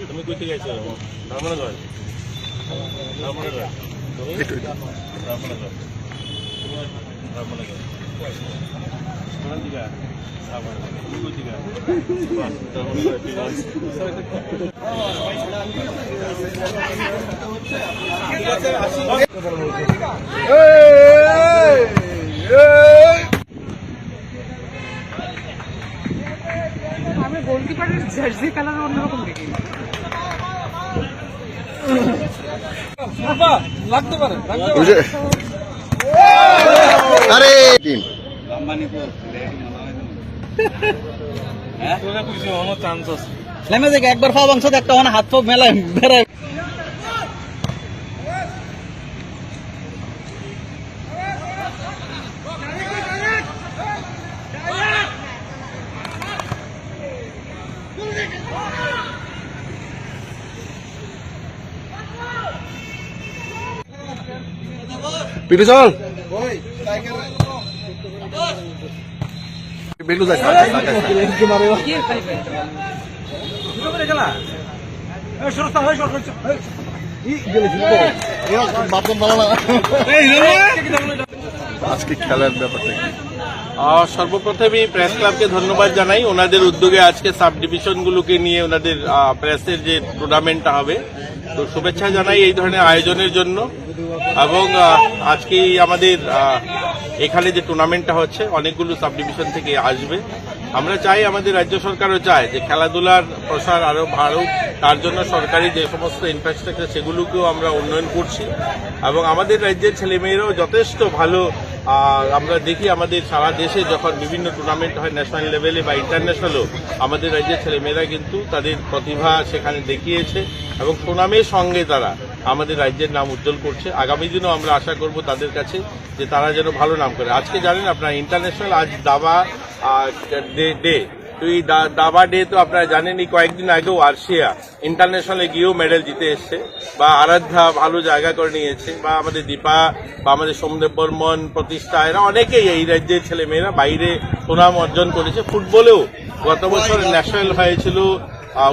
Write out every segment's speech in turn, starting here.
তুমি কই থেকে আইছো? রামনগর রামনগর তুমি রামনগর তুমি রামনগর কোন দিকে রামনগর তুমি কই থেকে রামনগর ঠিক আছে আমি গোলকিপারের জার্সি কালার অন্যরকম দেখি। আরে! টিম। তোরা কইছো আমার চান্স আছে। নেমে দেখে একবার ফাও বাংশ একটা মানে হাত ফোপ মেলায় বেড়ায়। পিটু চল বেলু যাই আজকে খেলার ব্যাপারটা সর্বপ্রথমে প্রেস ক্লাবকে ধন্যবাদ জানাই। ওনাদের উদ্যোগে আজকে সাব ডিভিশনগুলোকে নিয়ে ওনাদের প্রেসের যে টুর্নামেন্টটা হবে, তো শুভেচ্ছা জানাই এই ধরনের আয়োজনের জন্য। এবং আজকে আমাদের এখানে যে টুর্নামেন্টটা হচ্ছে, অনেকগুলো সাব ডিভিশন থেকে আসবে। আমরা চাই আমাদের রাজ্য সরকারও চায় যে খেলাধুলার প্রসার আরও বাড়ুক। তার জন্য সরকারি যে সমস্ত ইনফ্রাস্ট্রাকচার সেগুলোকেও আমরা উন্নয়ন করছি। এবং আমাদের রাজ্যের ছেলেমেয়েরাও যথেষ্ট ভালো আমরা দেখি আমাদের সারা দেশে যখন বিভিন্ন টুর্নামেন্ট হয় ন্যাশনাল লেভেলে বা ইন্টারন্যাশনালও আমাদের রাজ্যের ছেলেমেয়েরা কিন্তু তাদের প্রতিভা সেখানে দেখিয়েছে। এবং সুনামের সঙ্গে তারা আমাদের রাজ্যের নাম উজ্জ্বল করছে। আগামী দিনেও আমরা আশা করব তাদের কাছে যে তারা যেন ভালো নাম করে। আজকে জানেন আপনারা ইন্টারন্যাশনাল আজ দাবা ডে ডে তো এই দাবা ডে তো আপনারা জানেনই কয়েকদিন আগেও আর্শিয়া ইন্টারন্যাশনালে গিয়েও মেডেল জিতে এসছে বা আরাধ্যা ভালো জায়গা করে নিয়েছে বা আমাদের দীপা বা আমাদের সোমদেব বর্মন প্রতিষ্ঠা এরা অনেকেই এই রাজ্যের ছেলেমেয়েরা। বাইরে সুনাম অর্জন করেছে। ফুটবলেও গত বছর ন্যাশনাল হয়েছিল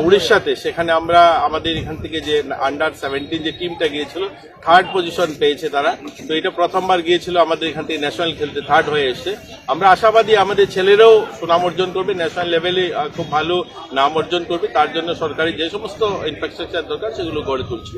উড়িষ্যাতে, সেখানে আমরা আমাদের এখান থেকে যে আন্ডার সেভেন্টিন যে টিমটা গিয়েছিল থার্ড পজিশন পেয়েছে তারা। তো এটা প্রথমবার গিয়েছিল আমাদের এখান থেকে ন্যাশনাল খেলতে থার্ড হয়ে এসছে। আমরা আশাবাদী আমাদের ছেলেরাও সুনাম অর্জন করবে ন্যাশনাল লেভেলে খুব ভালো নাম অর্জন করবে। তার জন্য সরকারি যে সমস্ত ইনফ্রাস্ট্রাকচার দরকার, সেগুলো গড়ে তুলছে।